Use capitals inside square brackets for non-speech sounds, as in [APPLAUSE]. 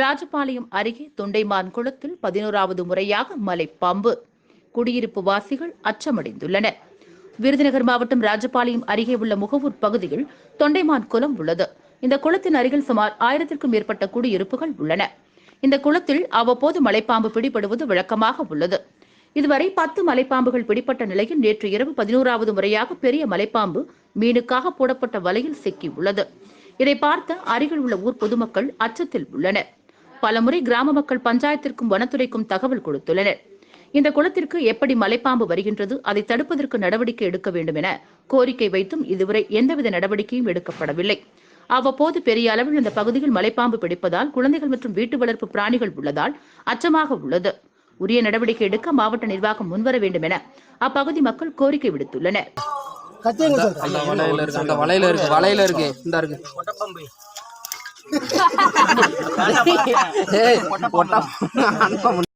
ராஜபாளையம் அருகே தொண்டைமான் குளத்தில் பதினோராவது முறையாக மலைப்பாம்பு குடியிருப்பு வாசிகள் அச்சமடைந்துள்ளனர். விருதுநகர் மாவட்டம் ராஜபாளையம் அருகே உள்ள முகவூர் பகுதியில் தொண்டைமான் குளம் உள்ளது. இந்த குளத்தின் அருகில் சுமார் ஆயிரத்திற்கும் மேற்பட்ட குடியிருப்புகள் உள்ளன. இந்த குளத்தில் அவ்வப்போது மலைப்பாம்பு பிடிபடுவது வழக்கமாக உள்ளது. இதுவரை பத்து மலைப்பாம்புகள் பிடிப்பட்ட நிலையில் நேற்று இரவு பதினோராவது முறையாக பெரிய மலைப்பாம்பு மீனுக்காக போடப்பட்ட வலையில் சிக்கியுள்ளது. இதை பார்த்த அருகில் உள்ள ஊர் பொதுமக்கள் அச்சத்தில் உள்ளனர். பலமுறை கிராம மக்கள் பஞ்சாயத்திற்கும் வனத்துறைக்கும் தகவல் கொடுத்துள்ளனர். இந்த குளத்திற்கு எப்படி மலைப்பாம்பு வருகின்றது அதை தடுப்பதற்கு நடவடிக்கை எடுக்க வேண்டும் என கோரிக்கை வைத்தும் இதுவரை எந்தவித நடவடிக்கையும் எடுக்கப்படவில்லை. அவ்வப்போது பெரிய அளவில் இந்த பகுதியில் மலைப்பாம்பு பிடிப்பதால் குழந்தைகள் மற்றும் வீட்டு வளர்ப்பு பிராணிகள் உள்ளதால் அச்சமாக உள்ளது. உரிய நடவடிக்கை எடுக்க மாவட்ட நிர்வாகம் முன்வர வேண்டும் என அப்பகுதி மக்கள் கோரிக்கை விடுத்துள்ளனர். கத்தியங்க சார். அந்த வலையில இருக்கு அந்த வலையில இருக்கு வலையில இருக்கு. இந்த இருக்கு. [LAUGHS] [LAUGHS] முடியாது.